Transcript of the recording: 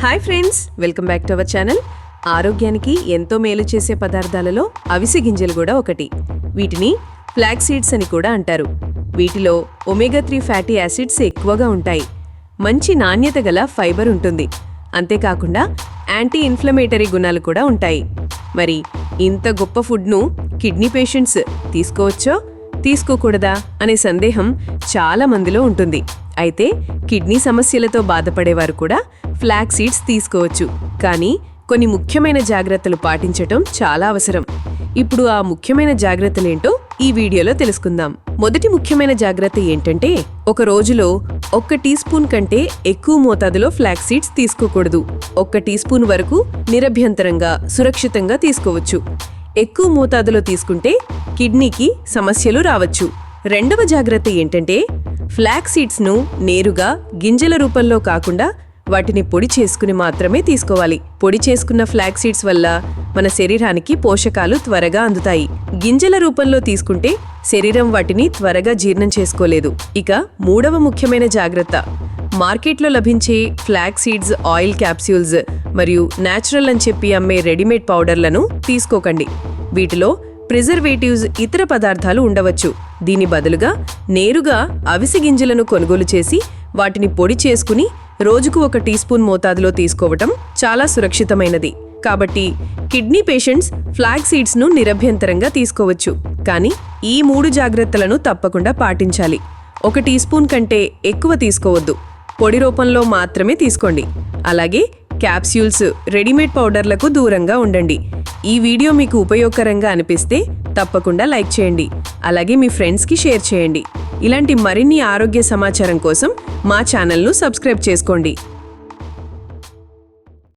Hi friends welcome back to our channel. ఆరోగ్యానికి ఎంతో మేలు చేసే పదార్థాలలో అవిసె గింజలు కూడా ఒకటి. వీటిని ఫ్లాక్ సీడ్స్ అని కూడా అంటారు. వీటిలో ఒమేగా త్రీ ఫ్యాటీ యాసిడ్స్ ఎక్కువగా ఉంటాయి. మంచి నాణ్యత గల ఫైబర్ ఉంటుంది. అంతేకాకుండా యాంటీ ఇన్ఫ్లమేటరీ గుణాలు కూడా ఉంటాయి. మరి ఇంత గొప్ప ఫుడ్ను కిడ్నీ పేషెంట్స్ తీసుకోవచ్చో తీసుకోకూడదా అనే సందేహం చాలా మందిలో ఉంటుంది. అయితే కిడ్నీ సమస్యలతో బాధపడేవారు కూడా ఫ్లాక్ సీడ్స్ తీసుకోవచ్చు. కానీ కొన్ని ముఖ్యమైన జాగ్రత్తలు పాటించటం చాలా అవసరం. ఇప్పుడు ఆ ముఖ్యమైన జాగ్రత్తలేంటో ఈ వీడియోలో తెలుసుకుందాం. మొదటి ముఖ్యమైన జాగ్రత్త ఏంటంటే ఒక రోజులో ఒక్క టీ స్పూన్ కంటే ఎక్కువ మోతాదులో ఫ్లాక్ సీడ్స్ తీసుకోకూడదు. ఒక్క టీ స్పూన్ వరకు నిరభ్యంతరంగా సురక్షితంగా తీసుకోవచ్చు. ఎక్కువ మోతాదులో తీసుకుంటే కిడ్నీకి సమస్యలు రావచ్చు. రెండవ జాగ్రత్త ఏంటంటే ఫ్లాక్ సీడ్స్ను నేరుగా గింజల రూపంలో కాకుండా వాటిని పొడి చేసుకుని మాత్రమే తీసుకోవాలి. పొడి చేసుకున్న ఫ్లాక్ సీడ్స్ వల్ల మన శరీరానికి పోషకాలు త్వరగా అందుతాయి. గింజల రూపంలో తీసుకుంటే శరీరం వాటిని త్వరగా జీర్ణం చేసుకోలేదు. ఇక మూడవ ముఖ్యమైన జాగ్రత్త. మార్కెట్లో లభించే ఫ్లాక్ సీడ్స్ ఆయిల్ క్యాప్స్యూల్స్ మరియు నేచురల్ అని చెప్పి అమ్మే రెడీమేడ్ పౌడర్లను తీసుకోకండి. వీటిలో ప్రిజర్వేటివ్స్ ఇతర పదార్థాలు ఉండవచ్చు. దీని బదులుగా నేరుగా అవిసె గింజలను కొనుగోలు చేసి వాటిని పొడి చేసుకుని రోజుకు ఒక టీ స్పూన్ మోతాదులో తీసుకోవటం చాలా సురక్షితమైనది. కాబట్టి కిడ్నీ పేషెంట్స్ ఫ్లాగ్ సీడ్స్ను నిరభ్యంతరంగా తీసుకోవచ్చు. కానీ ఈ మూడు జాగ్రత్తలను తప్పకుండా పాటించాలి. ఒక టీ స్పూన్ కంటే ఎక్కువ తీసుకోవద్దు. పొడి రూపంలో మాత్రమే తీసుకోండి. అలాగే క్యాప్స్యూల్స్ రెడీమేడ్ పౌడర్లకు దూరంగా ఉండండి. ఈ వీడియో మీకు ఉపయోగకరంగా అనిపిస్తే తప్పకుండా లైక్ చేయండి. అలాగే మీ ఫ్రెండ్స్కి షేర్ చేయండి. ఇలాంటి మరిన్ని ఆరోగ్య సమాచారం కోసం మా ఛానల్ను సబ్స్క్రైబ్ చేసుకోండి.